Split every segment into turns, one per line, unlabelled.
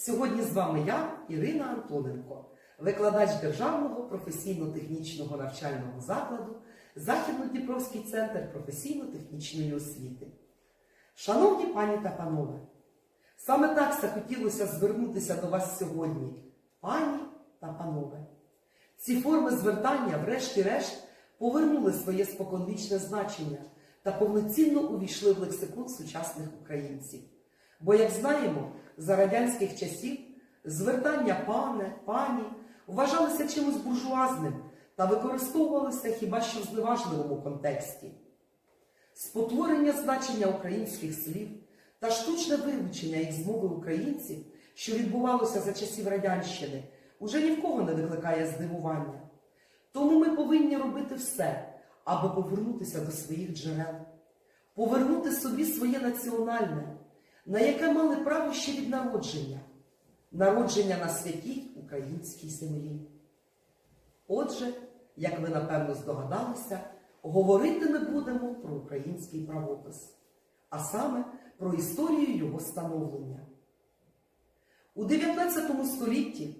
Сьогодні з вами я, Ірина Антоненко, викладач Державного професійно-технічного навчального закладу Західно-Дніпровський центр професійно-технічної освіти. Шановні пані та панове, саме так захотілося звернутися до вас сьогодні, пані та панове. Ці форми звертання, врешті-решт, повернули своє споконвічне значення та повноцінно увійшли в лексикон сучасних українців. Бо, як знаємо, за радянських часів звертання пане, пані вважалися чимось буржуазним та використовувалися хіба що в зневажливому контексті. Спотворення значення українських слів та штучне вивчення їх з мови українців, що відбувалося за часів Радянщини, уже ні в кого не викликає здивування. Тому ми повинні робити все, аби повернутися до своїх джерел, повернути собі своє національне, на яке мали право ще від народження, народження на святій українській землі. Отже, як ви напевно здогадалися, говорити ми будемо про український правопис, а саме про історію його становлення. У 19 столітті,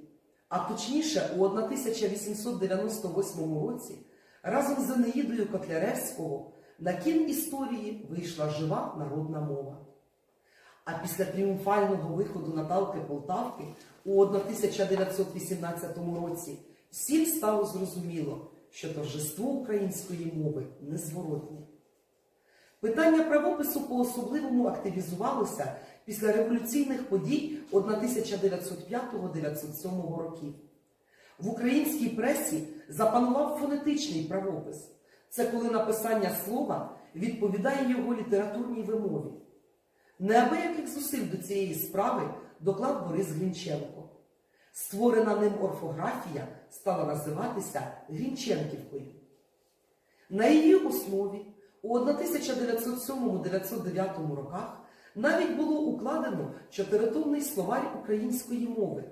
а точніше у 1898 році, разом з Енеїдою Котляревського на кін історії вийшла жива народна мова. А після тріумфального виходу Наталки Полтавки у 1918 році всім стало зрозуміло, що торжество української мови незворотне. Питання правопису по-особливому активізувалося після революційних подій 1905-1907 років. В українській пресі запанував фонетичний правопис. Це коли написання слова відповідає його літературній вимові. Неабияких зусиль до цієї справи доклав Борис Грінченко. Створена ним орфографія стала називатися Грінченківкою. На її основі у 1907-1909 роках навіть було укладено чотиритомний словарь української мови.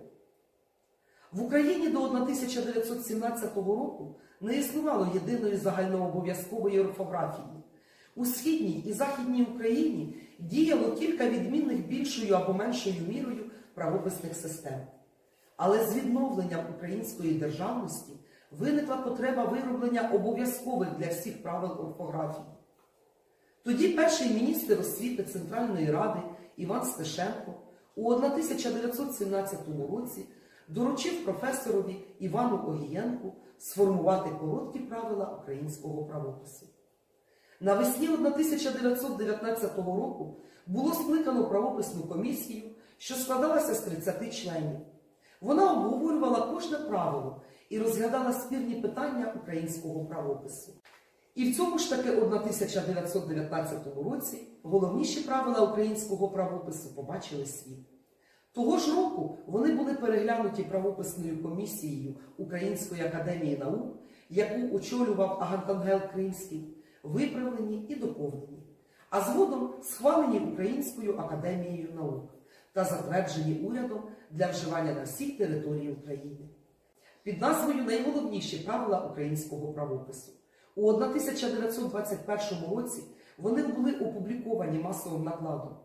В Україні до 1917 року не існувало єдиної загальнообов'язкової орфографії. У східній і західній Україні діяло кілька відмінних більшою або меншою мірою правописних систем. Але з відновленням української державності виникла потреба вироблення обов'язкових для всіх правил орфографії. Тоді перший міністр освіти Центральної Ради Іван Стешенко у 1917 році доручив професорові Івану Огієнку сформувати короткі правила українського правопису. Навесні 1919 року було скликано правописну комісію, що складалася з 30 членів. Вона обговорювала кожне правило і розглядала спірні питання українського правопису. І в цьому ж таки 1919 році головніші правила українського правопису побачили світ. Того ж року вони були переглянуті правописною комісією Української академії наук, яку очолював Агантангел Кримський, виправлені і доповнені, а згодом схвалені Українською академією наук та затверджені урядом для вживання на всіх території України. Під назвою Найголовніші правила українського правопису. У 1921 році вони були опубліковані масовим накладом.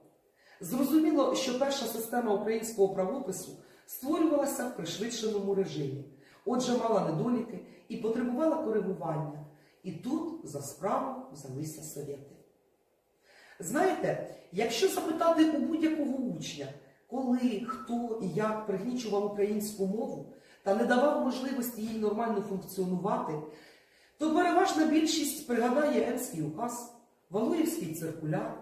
Зрозуміло, що перша система українського правопису створювалася в пришвидшеному режимі, отже, мала недоліки і потребувала коригування. І тут за справу взялися совєти. Знаєте, якщо запитати у будь-якого учня, коли, хто і як пригнічував українську мову та не давав можливості їй нормально функціонувати, то переважна більшість пригадає Емський указ, Валуївський циркуляр.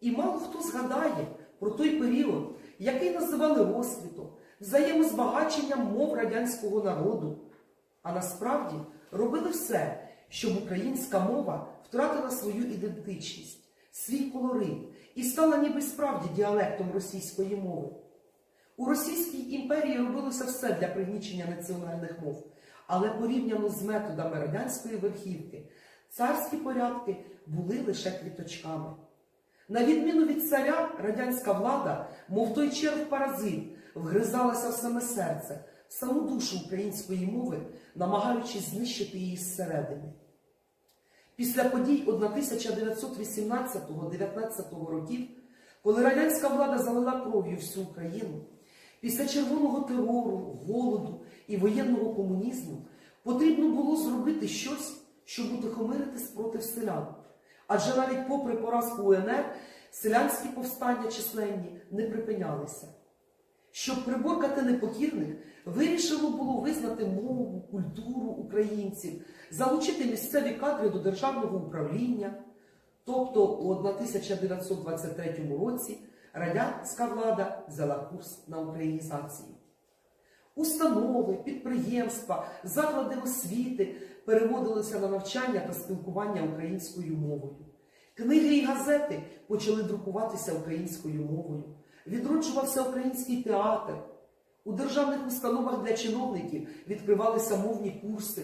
І мало хто згадає про той період, який називали розквітом, взаємозбагаченням мов радянського народу. А насправді робили все, щоб українська мова втратила свою ідентичність, свій колорит і стала ніби справді діалектом російської мови. У Російській імперії робилося все для пригнічення національних мов, але порівняно з методами радянської верхівки, царські порядки були лише квіточками. На відміну від царя, радянська влада, мов той черв паразит, вгризалася в саме серце, саму душу української мови, намагаючись знищити її зсередини. Після подій 1918-19 років, коли радянська влада залила кров'ю всю Україну, Після червоного терору, голоду і воєнного комунізму потрібно було зробити щось, щоб утихомирити спротив селян. Адже навіть попри поразку УНР селянські повстання численні не припинялися. Щоб приборкати непокірних, вирішено було визнати мову, культуру українців, залучити місцеві кадри до державного управління. Тобто у 1923 році радянська влада взяла курс на українізацію. Установи, підприємства, заклади освіти переводилися на навчання та спілкування українською мовою. Книги і газети почали друкуватися українською мовою. Відроджувався український театр. У державних установах для чиновників відкривалися мовні курси,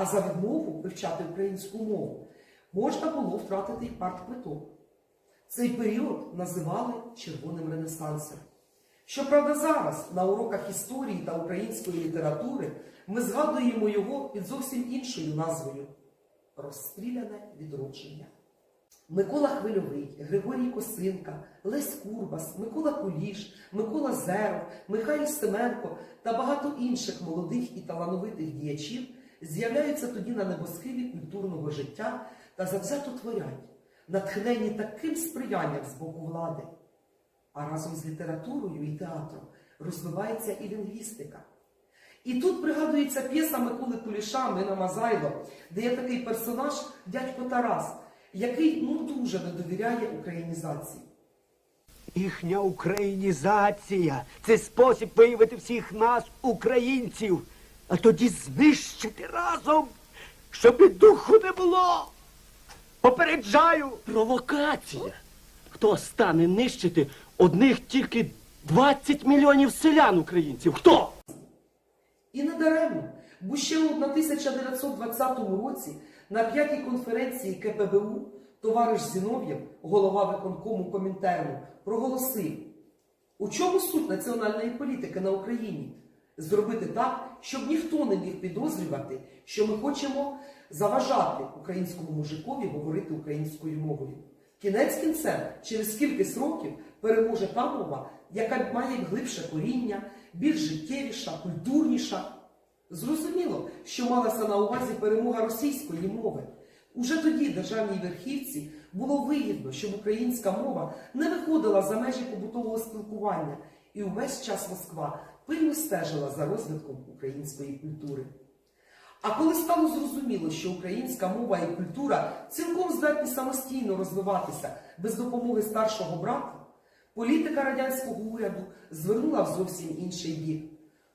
а за відмову вивчати українську мову можна було втратити й партквиток. Цей період називали Червоним Ренесансом. Щоправда, зараз на уроках історії та української літератури ми згадуємо його під зовсім іншою назвою Розстріляне відродження. Микола Хвильовий, Григорій Косинка, Лесь Курбас, Микола Куліш, Микола Зеров, Михайло Семенко та багато інших молодих і талановитих діячів з'являються тоді на небосхилі культурного життя та завзято творять, натхнені таким сприянням з боку влади. А разом з літературою і театром розвивається і лінгвістика. І тут пригадується п'єса Миколи Куліша Мина Мазайло, де є такий персонаж дядько Тарас, який ну дуже не довіряє українізації.
Їхня українізація це спосіб виявити всіх нас, українців, а тоді знищити разом, щоб і духу не було. Попереджаю.
Провокація. Хто стане нищити одних тільки 20 мільйонів селян українців? Хто?
І не даремно, бо ще у 1920 році на п'ятій конференції КПБУ товариш Зінов'єв, голова виконкому Комінтерну, проголосив, у чому суть національної політики на Україні? Зробити так, щоб ніхто не міг підозрювати, що ми хочемо заважати українському мужикові говорити українською мовою. Кінець кінцем, через кількись років переможе та мова, яка має глибше коріння, більш життєвіша, культурніша. Зрозуміло, що малася на увазі перемога російської мови. Уже тоді державній верхівці було вигідно, щоб українська мова не виходила за межі побутового спілкування, і увесь час Москва пильно стежила за розвитком української культури. А коли стало зрозуміло, що українська мова і культура цілком здатні самостійно розвиватися без допомоги старшого брата, політика радянського уряду звернула в зовсім інший бік.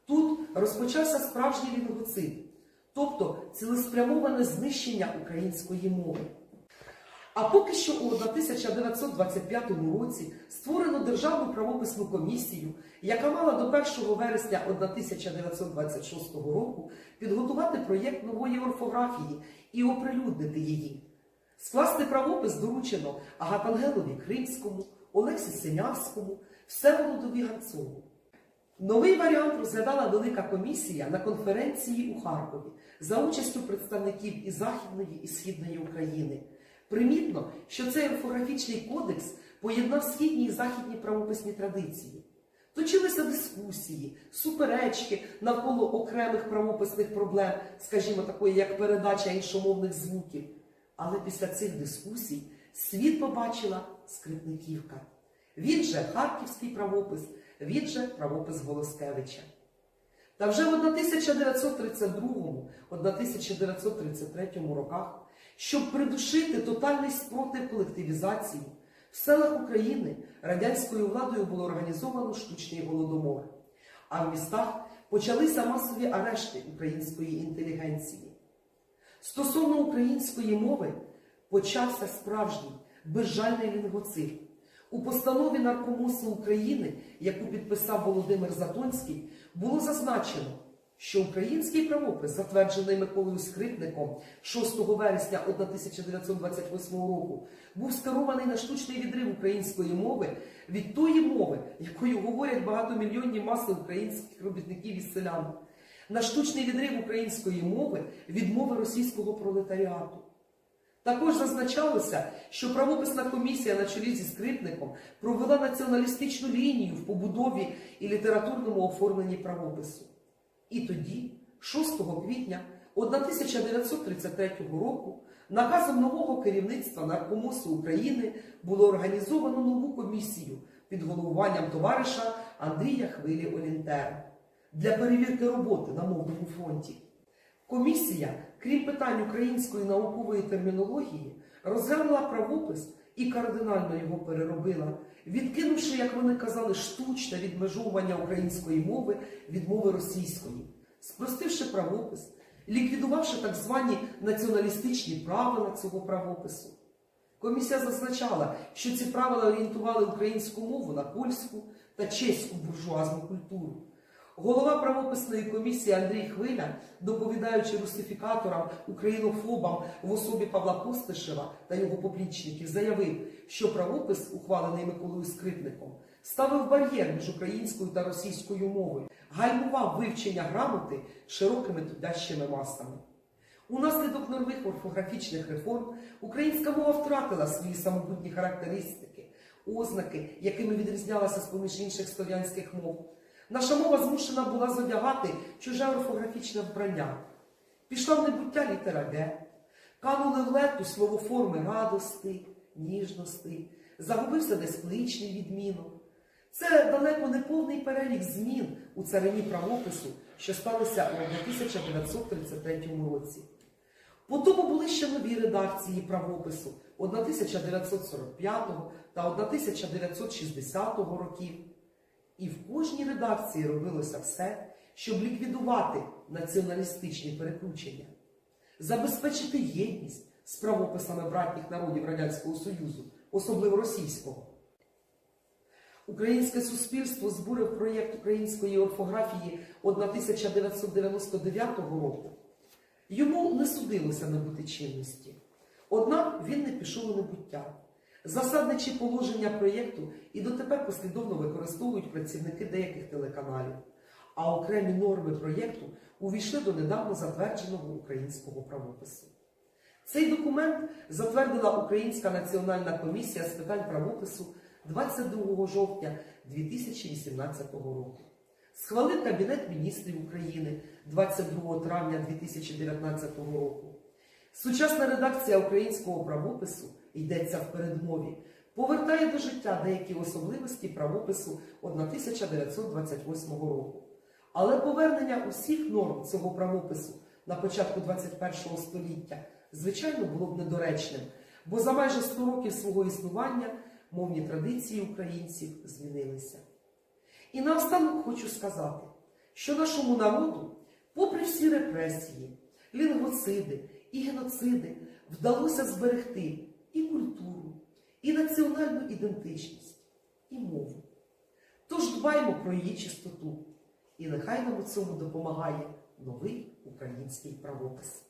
Тут розпочався справжній лінгоцид, тобто цілеспрямоване знищення української мови. А поки що у 1925 році створено Державну правописну комісію, яка мала до 1 вересня 1926 року підготувати проєкт нової орфографії і оприлюднити її. Скласти правопис доручено Агатангелові Кримському, Олексі Синявському, Всеволодові Ганцову. Новий варіант розглядала велика комісія на конференції у Харкові за участю представників і Західної, і Східної України. Примітно, що цей орфографічний кодекс поєднав східні і західні правописні традиції. Точилися дискусії, суперечки навколо окремих правописних проблем, скажімо, такої, як передача іншомовних звуків. Але після цих дискусій світ побачила скрипниківка. Він же харківський правопис, він же правопис Голоскевича. Та вже в 1932-1933 роках, щоб придушити тотальний спротив колективізації, в селах України радянською владою було організовано штучний голодомор, а в містах почалися масові арешти української інтелігенції. Стосовно української мови почався справжній безжальний лінгоцид. У постанові Наркомусу України, яку підписав Володимир Затонський, було зазначено, що український правопис, затверджений Миколою Скрипником 6 вересня 1928 року, був скерований на штучний відрив української мови від тої мови, якою говорять багатомільйонні маси українських робітників і селян, на штучний відрив української мови від мови російського пролетаріату. Також зазначалося, що правописна комісія на чолі зі скрипником провела націоналістичну лінію в побудові і літературному оформленні правопису. І тоді, 6 квітня 1933 року, наказом нового керівництва Наркомосу України було організовано нову комісію під головуванням товариша Андрія Хвилі Олінтера для перевірки роботи на мовному фронті. Комісія, крім питань української наукової термінології, розглянула правопис і кардинально його переробила, відкинувши, як вони казали, штучне відмежовування української мови від мови російської, спростивши правопис, ліквідувавши так звані націоналістичні правила цього правопису. Комісія зазначала, що ці правила орієнтували українську мову на польську та чеську буржуазну культуру. Голова правописної комісії Андрій Хвиля, доповідаючи русифікаторам, українофобам в особі Павла Костишева та його поплічників, заявив, що правопис, ухвалений Миколою Скрипником, ставив бар'єр між українською та російською мовою, гальмував вивчення грамоти широкими трудящими масами. Унаслідок нових орфографічних реформ українська мова втратила свої самобутні характеристики, ознаки, якими відрізнялася з поміж інших слов'янських мов. Наша мова змушена була зодягати чуже орфографічне вбрання. Пішла в небуття літера Г, канули в лету словоформи радости, ніжності, загубився десь кличний відмінок. Це далеко не повний перелік змін у царині правопису, що сталися у 1933 році. Потім були ще нові редакції правопису 1945 та 1960 років. І в кожній редакції робилося все, щоб ліквідувати націоналістичні перекручення, забезпечити єдність з правописами братніх народів Радянського Союзу, особливо російського. Українське суспільство збурив проєкт української орфографії 1999 року. Йому не судилося набути чинності. Однак він не пішов у небуття. Засадничі положення проєкту і дотепер послідовно використовують працівники деяких телеканалів, а окремі норми проєкту увійшли до недавно затвердженого українського правопису. Цей документ затвердила Українська національна комісія з питань правопису 22 жовтня 2018 року. Схвалив Кабінет міністрів України 22 травня 2019 року. Сучасна редакція українського правопису йдеться в передмові, повертає до життя деякі особливості правопису 1928 року. Але повернення усіх норм цього правопису на початку 21 століття, звичайно, було б недоречним, бо за майже 100 років свого існування мовні традиції українців змінилися. І наостанок хочу сказати, що нашому народу, попри всі репресії, лінгоциди і геноциди, вдалося зберегти і культуру, і національну ідентичність, і мову. Тож дбаймо про її чистоту, і нехай нам у цьому допомагає новий український правопис.